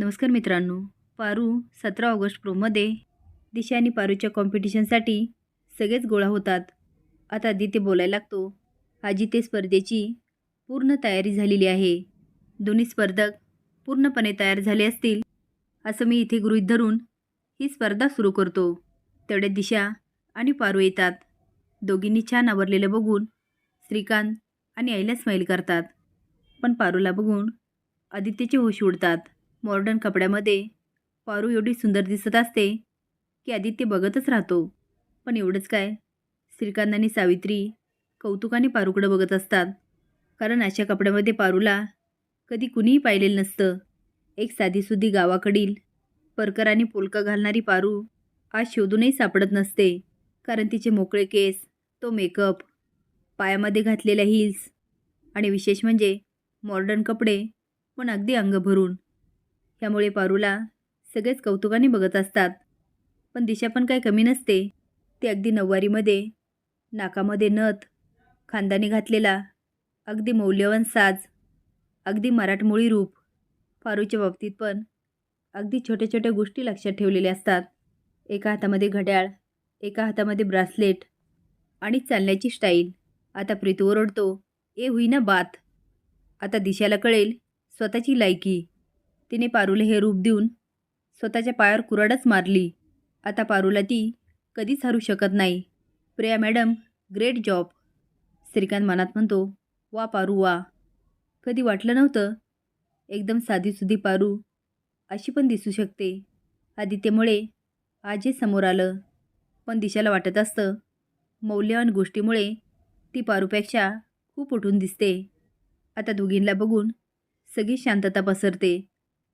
नमस्कार मित्रांनो पारू सतरा ऑगस्ट प्रोमध्ये दिशा आणि पारूच्या कॉम्पिटिशनसाठी सगळेच गोळा होतात. आता आदित्य बोलायला लागतो. आजी ते स्पर्धेची पूर्ण तयारी झालेली आहे. दोन्ही स्पर्धक पूर्णपणे तयार झाले असतील असं मी इथे गृहीत धरून ही स्पर्धा सुरू करतो. तेवढ्या दिशा आणि पारू येतात. दोघींनी छान आवरलेलं बघून श्रीकांत आणि आईला स्माईल करतात. पण पारूला बघून आदित्यचे होश उडतात. मॉडर्न कपड्यामध्ये. पारू एवढी सुंदर दिसत असते की आदित्य बघतच राहतो. पण एवढंच काय? श्रीकांत आणि सावित्री कौतुकाने पारूकडं बघत असतात. कारण अशा कपड्यामध्ये पारूला कधी कुणीही पाहिलेलं नसतं. एक साधीसुधी गावाकडील परकर आणि पोलका घालणारी पारू आज शोधूनही सापडत नसते. कारण तिचे मोकळे केस तो मेकअप पायामध्ये घातलेल्या हिल्स आणि विशेष म्हणजे मॉडर्न कपडे पण अगदी अंग भरून ह्यामुळे पारूला सगळेच कौतुकाने बघत असतात. पण दिशा पण काही कमी नसते. ती अगदी नऊवारीमध्ये नाकामध्ये नथ खांदाने घातलेला अगदी मौल्यवान साज अगदी मराठमोळी रूप पारूच्या बाबतीत पण अगदी छोट्या छोट्या गोष्टी लक्षात ठेवलेल्या असतात. एका हातामध्ये घड्याळ एका हातामध्ये ब्रासलेट आणि चालण्याची स्टाईल. आता प्रीतू ओरडतो ए होईना बात. आता दिशाला कळेल स्वतःची लायकी. तिने पारूला हे रूप देऊन स्वतःच्या पायावर कुराडच मारली. आता पारूला ती कधीच हरू शकत नाही. Priya madam great job. Shrikant मनात म्हणतो वा पारू वा. कधी वाटलं नव्हतं. एकदम साधीसुधी पारू अशी पण दिसू शकते. आदित्यमुळे आजही समोर आलं. पण दिशाला वाटत असतं मौल्यवान गोष्टीमुळे ती पारूपेक्षा खूप उठून दिसते. आता दोघींना बघून सगळी शांतता पसरते.